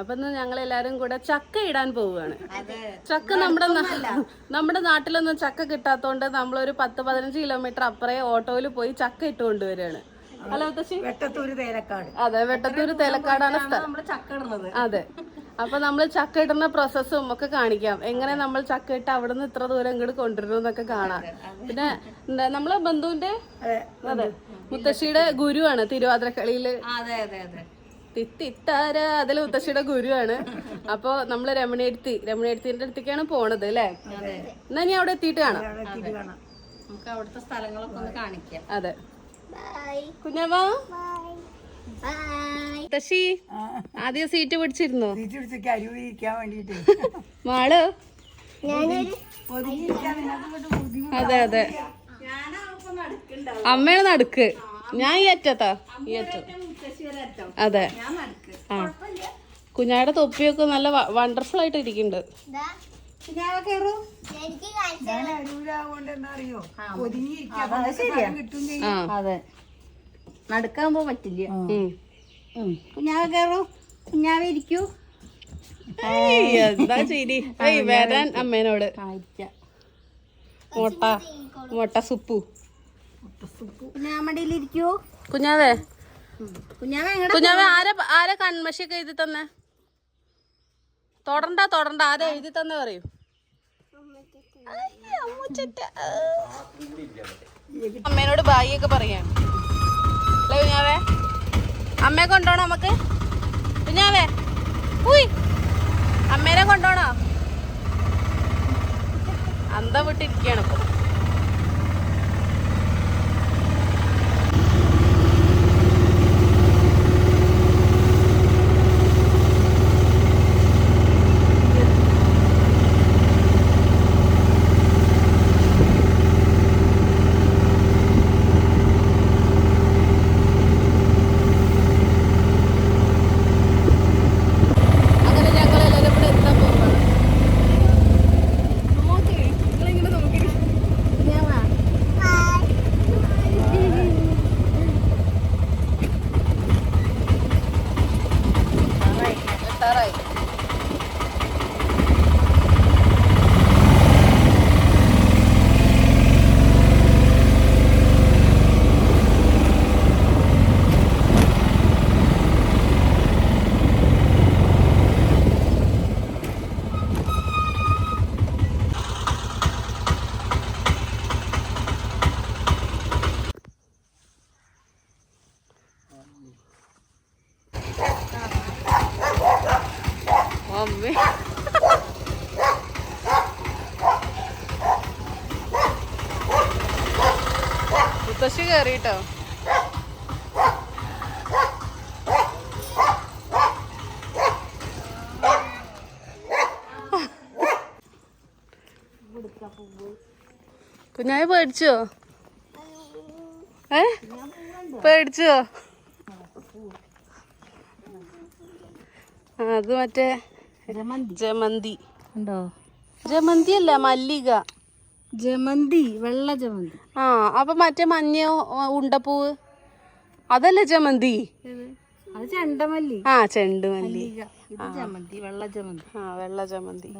അപ്പൊ ഇന്ന് ഞങ്ങൾ എല്ലാരും കൂടെ ചക്ക ഇടാൻ പോവുകയാണ്. ചക്ക നമ്മുടെ നമ്മുടെ നാട്ടിലൊന്നും ചക്ക കിട്ടാത്തോണ്ട് നമ്മളൊരു പത്ത് പതിനഞ്ച് കിലോമീറ്റർ അപ്പുറേ ഓട്ടോയിൽ പോയി ചക്ക ഇട്ട് കൊണ്ടുവരികയാണ്. ഹലോ മുത്തശ്ശി. വെട്ടത്തൂര് തേലക്കാട്. അതെ വെട്ടത്തൂര് തേലക്കാടാണ് സ്ഥലം. അതെ. അപ്പൊ നമ്മൾ ചക്ക ഇടുന്ന പ്രോസസ്സും ഒക്കെ കാണിക്കാം. എങ്ങനെ നമ്മൾ ചക്ക ഇട്ട് അവിടെ നിന്ന് ഇത്ര ദൂരം ഇങ്ങോട്ട് കൊണ്ടുവരുന്നു എന്നൊക്കെ കാണാം. പിന്നെ എന്താ നമ്മളെ ബന്ധുവിന്റെ അതെ മുത്തശ്ശിയുടെ ഗുരുവാണ് തിരുവാതിരക്കളിയിൽ. അതെ അതെ അതെ. തിത്തിത്താര അതിൽ മുത്തശ്ശിയുടെ ഗുരുവാണ്. അപ്പൊ നമ്മൾ രമണിയെടുത്തി രമണിയെടുത്തിന്റെ അടുത്തേക്കാണ് പോണത് അല്ലേ? എന്നാ ഇനി അവിടെ എത്തിയിട്ട് കാണാം. നമുക്ക് അവിടുത്തെ സ്ഥലങ്ങളൊക്കെ ഒന്ന് കാണിക്കാം. അതെ. കുഞ്ഞമ്മ മുത്തശ്ശി ആദ്യം സീറ്റ് പിടിച്ചിരുന്നു? മാൾ? അതെ അതെ അമ്മയാണ് നടുക്ക്. ഞാൻ ഈ അറ്റത്താ. ഈ അറ്റം അതെ. ആ. കുഞ്ഞായുടെ തൊപ്പിയൊക്കെ നല്ല വണ്ടർഫുൾ ആയിട്ട് ഇരിക്കുന്നുണ്ട് ഞാൻ പോ പറ്റില്ല. കുഞ്ഞാവ കയറൂ. കുഞ്ഞാവ ഇരിക്കൂ. എന്താ ശരി വരാൻ അമ്മേനോട്. മുട്ട. മുട്ട സുപ്പു. കുഞ്ഞാമടിയിൽ ഇരിക്കൂ കുഞ്ഞാവേ. കുഞ്ഞാവ ആരെ ആരെ കൺമഷിയൊക്കെ എഴുതി തന്നെ? തൊടണ്ട തൊടണ്ട ആരെ എഴുതി തന്നെ പറയൂ. അമ്മേനോട് ബായിയൊക്കെ പറയാം. അല്ലേ കുഞ്ഞാവേ? അമ്മയെ കൊണ്ടോണോ നമുക്ക്? കുഞ്ഞാവേ ഉയ്. അമ്മേനെ കൊണ്ടോണോ? അന്ത വിട്ടിരിക്കുകയാണ് ഇപ്പൊ. മുത്തശ്ശി കേറിട്ടോ കുഞ്ഞായ പേടിച്ചോ? ഏ? പേടിച്ചോ? അത് മറ്റേ ജമന്തി. ഉണ്ടോ? ജമന്തി അല്ല മല്ലിക. ജമന്തി വെള്ള ജമന്തി. ആ അപ്പൊ മറ്റേ മഞ്ഞ ഉണ്ടപ്പൂവ്? അതല്ലേ ജമന്തി? അത് ചെണ്ടമല്ലി. ആ ചെണ്ടുമല്ലി. ജമന്തി വെള്ള ജമന്തി. ആ വെള്ള ജമന്തി.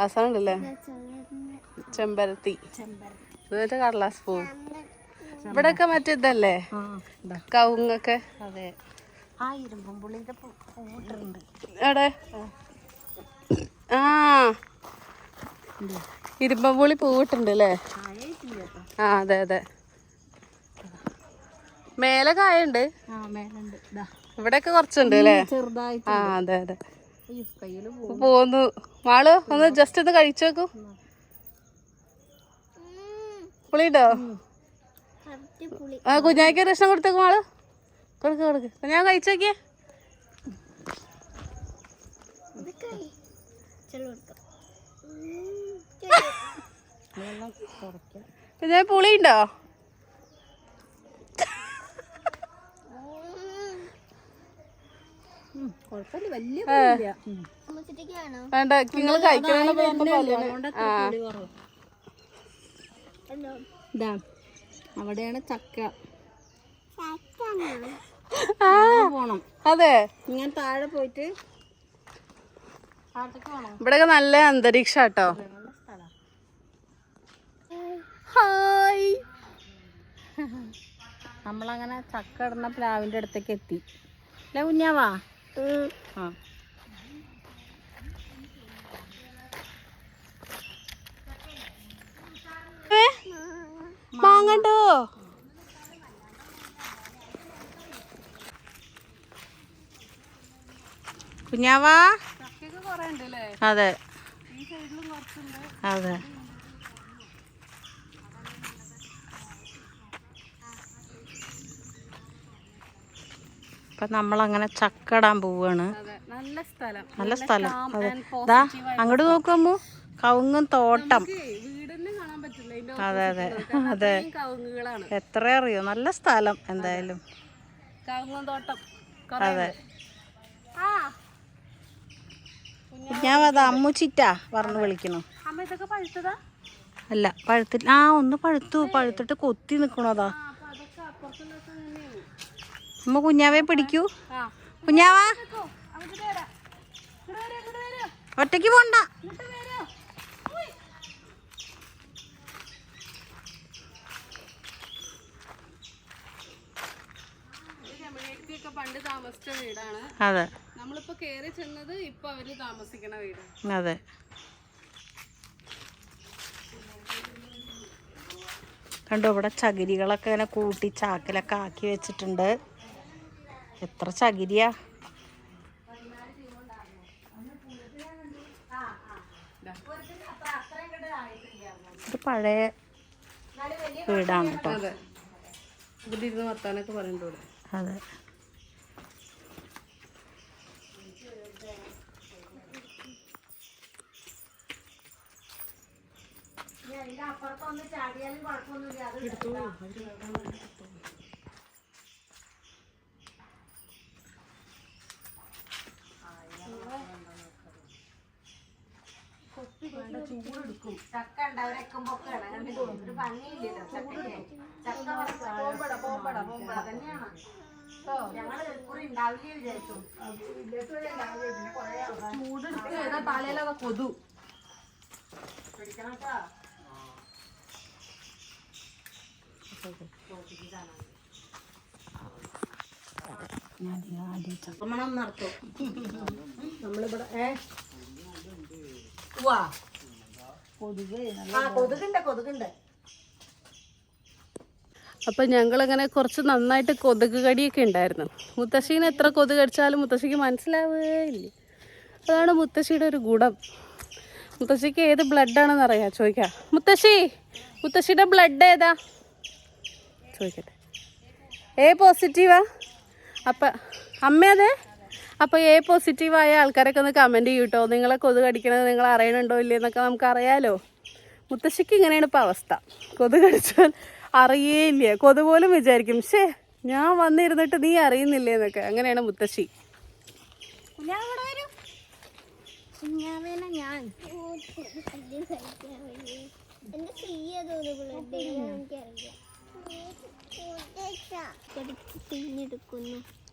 അവസാനല്ലേ ചെമ്പരത്തി. ഇത് കടലാസ് കടലാസ് പൂവ്. ഇവിടെയൊക്കെ മറ്റേ ഇതല്ലേ? കവുങ്ങൊക്കെ. അതെ. ആ ഇരുമ്പും പുള്ളിന്റെ പൂവിട്ടുണ്ട് എവിടെ? ആ. ഇരുമ്പമ്പുളി പൂവിട്ടുണ്ട് അല്ലേ? ആ അതെ അതെ. മേലെ കായുണ്ട്. ഇവിടെയൊക്കെ കുറച്ചുണ്ട് അല്ലേ? ആ അതെ അതെ. പോന്നു. മാൾ ഒന്ന് ജസ്റ്റ് ഒന്ന് കഴിച്ചു നോക്കൂ. പുളിയുണ്ടോ? ആ കുഞ്ഞാക്കി കൃഷ്ണൻ കൊടുത്തേക്കും മാൾ. കൊടുക്ക് കൊടുക്ക്. ഞാൻ കഴിച്ചു നോക്കിയേ. കുഞ്ഞാ പുളിയുണ്ടോ. വേണ്ട നിങ്ങൾ കഴിക്കണ. ഇതാ അവിടെയാണ് ചക്ക. ആ പോണം. അതെ. ഇങ്ങനെ താഴെ പോയിട്ട് ഇവിടെയൊക്കെ നല്ല അന്തരീക്ഷ കേട്ടോ ഹായ്. നമ്മളങ്ങനെ ചക്ക ഇടുന്ന പ്ലാവിന്റെ അടുത്തേക്ക് എത്തി. അല്ലേ കുഞ്ഞാവാ ആ. മാങ്ങണ്ടോ കുഞ്ഞാവാ? അതെ. അതെ. ഇപ്പൊ നമ്മളങ്ങനെ ചക്കടാൻ പോവാണ്. നല്ല സ്ഥലം. നല്ല സ്ഥലം. അതെ. ഇതാ അങ്ങോട്ട് നോക്കുമ്പോ കവുങ്ങും തോട്ടം. അതെ അതെ. അതെ. എത്ര അറിയോ? നല്ല സ്ഥലം എന്തായാലും. കവുങ്ങും തോട്ടം. അതെ. ആ ഞാൻ അത് അമ്മുച്ചിറ്റാ പറഞ്ഞു വിളിക്കണു. അല്ല പഴുത്തില്ല ആ ഒന്ന് പഴുത്തു പഴുത്തിട്ട് കൊത്തി നിക്കണതാ. അമ്മ കുഞ്ഞാവെ പിടിക്കൂ. കുഞ്ഞാവാ. ഒറ്റയ്ക്ക് പോണ്ട ഇങ്ങോട്ട് വരൂ ഉയ്. ഇത് പണ്ട് താമസിച്ച വീടാണ്. അതെ. നമ്മളിപ്പോ കേറി ചെന്നത് ഇപ്പൊ അവർ താമസിക്കണ വീട് അതെ. കണ്ടോ ഇവിടെ ചകിരികളൊക്കെ ഇങ്ങനെ കൂട്ടി ചാക്കിലൊക്കെ ആക്കി വെച്ചിട്ടുണ്ട്. എത്ര ചകിരിയാ? ഇത് പഴയ വീടാണ് കേട്ടോ. അതെ. ഇരുന്ന് വർത്താനൊക്കെ പറയണ്ടൂടെ അതെ ചക്ക ഉണ്ടാവരെക്കുമ്പോഴാണ് ഒരു ഭംഗിയില്ലല്ലോ ചക്കയ്ക്ക്? ചക്ക ചൂടെടുത്ത് തലയിലൊക്കെ കൊതു? പിടിക്കണം കേട്ടോ. ചക്രമണം നടത്തും നമ്മളിവിടെ ഏ? ഉവ്വാ. ആ കൊതുകുണ്ട് കൊതുകുണ്ട്. അപ്പൊ ഞങ്ങളിങ്ങനെ കുറച്ച് നന്നായിട്ട് കൊതുക് കടിയൊക്കെ ഉണ്ടായിരുന്നു. മുത്തശ്ശീനെ എത്ര കൊതുക് കടിച്ചാലും മുത്തശ്ശിക്ക് മനസ്സിലാവുകയില്ല അതാണ് മുത്തശ്ശിയുടെ ഒരു ഗുണം. മുത്തശ്ശിക്ക് ഏത് ബ്ലഡാണെന്ന് അറിയാം ചോദിക്കാം. മുത്തശ്ശി മുത്തശ്ശിയുടെ ബ്ലഡ് ഏതാ? ചോദിക്കട്ടെ. എ പോസിറ്റീവാ അപ്പം അമ്മ അതെ? അപ്പോൾ എ പോസിറ്റീവായ ആൾക്കാരൊക്കെ ഒന്ന് കമന്റ് ചെയ്യൂ കേട്ടോ നിങ്ങളെ കൊതുക് അടിക്കണത് നിങ്ങൾ അറിയണുണ്ടോ ഇല്ലേ എന്നൊക്കെ നമുക്ക് അറിയാലോ. മുത്തശ്ശിക്ക് ഇങ്ങനെയാണ് ഇപ്പോൾ അവസ്ഥ. കൊതുക് കടിച്ചാൽ അറിയേയില്ല കൊതു പോലും വിചാരിക്കും. ഷേ ഞാൻ വന്നിരുന്നിട്ട് നീ അറിയുന്നില്ലേ എന്നൊക്കെ അങ്ങനെയാണ് മുത്തശ്ശി. ഞാൻ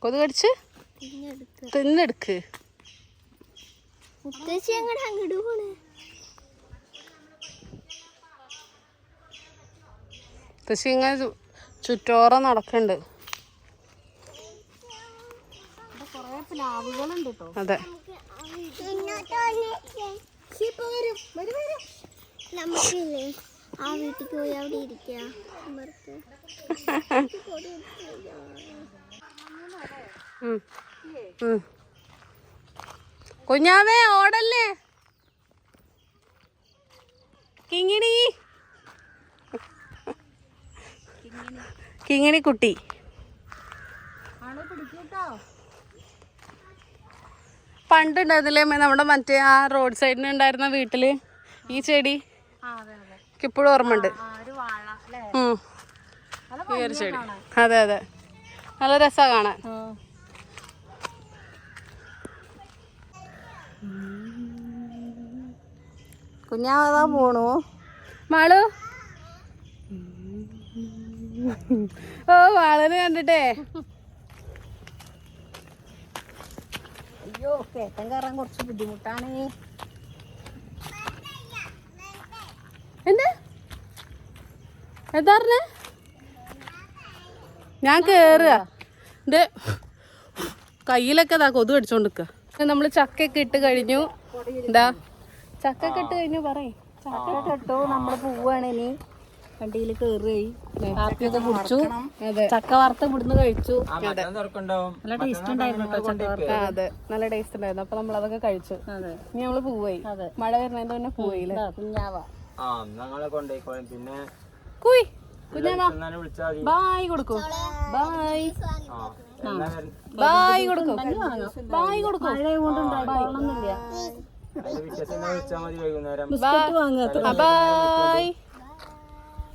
കൊതുക് കടിച്ച് തിന്നെടുക്ക്. മുത്തശ്ശി അങ്ങോട്ട് അങ്ങോട്ട് പോണേ. മുത്തശ്ശി ഇങ്ങനെ ചുറ്റോറ നടക്കുന്നുണ്ട് അതെ. നമുക്കില്ലേ? ആ വീട്ടിൽ പോയി അവിടെ ഇരിക്കാം. കുഞ്ഞാവേ ഓടല്ലേ? കിങ്ങിണി. കിങ്ങിണി കുട്ടി. ആളെ പിടിക്കൂട്ടോ പണ്ടുണ്ടായിരുന്നില്ലേ നമ്മുടെ മറ്റേ ആ റോഡ് സൈഡിന് ഉണ്ടായിരുന്ന വീട്ടിൽ? ഈ ചെടി? ആ അതെ അതെ ഇപ്പോഴും ഓർമ്മയുണ്ട്. ഈ ഒരു ചെടി അതെ അതെ. നല്ല രസമാണ് കാണാൻ. കുഞ്ഞാവതാ പോണു. മാളു? ഓ വാളനെ കണ്ടിട്ടേ. അയ്യോ കേട്ടൻ കയറാൻ കുറച്ച് ബുദ്ധിമുട്ടാണ് എന്ത് എന്താ പറഞ്ഞേ? ഞാൻ കേറുക. എന്റെ കയ്യിലൊക്കെ ഇതാ കൊതു അടിച്ചോണ്ടിക്ക നമ്മൾ ചക്കയൊക്കെ ഇട്ട് കഴിഞ്ഞു. എന്താ? ചക്കയൊക്കെ ഇട്ട് കഴിഞ്ഞു പറയും. ചക്ക കേട്ടോ നമ്മൾ പോവാണ് ഇനി. വണ്ടിയിൽ കയറുകയായി കാപ്പിയൊക്കെ കുടിച്ചു. ചക്ക വറുത്ത് ഇവിടുന്ന് കഴിച്ചു. നല്ല ടേസ്റ്റ് ഉണ്ടായിരുന്നു കേട്ടോ ചക്ക വറുത്ത്. അതെ. നല്ല ടേസ്റ്റ് ഉണ്ടായിരുന്നു. അപ്പൊ നമ്മൾ അതൊക്കെ കഴിച്ചു. അതെ. ഇനി നമ്മൾ പോവായി. മഴ വരുന്നതിന്റെ മുന്നേ പോയില്ലേ? കുഞ്ഞാവ. ആ ഞങ്ങളെ കൊണ്ടുപോയിക്കോളും. പിന്നെ കുയ്. ബായ് കൊടുക്കൂ. ബായ്. ബായ് കൊടുക്കൂ. ബായ് കൊടുക്കൂ. ബായ്.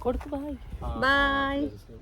കൊടുക്കൂ ബായ്. ബൈ ശരി.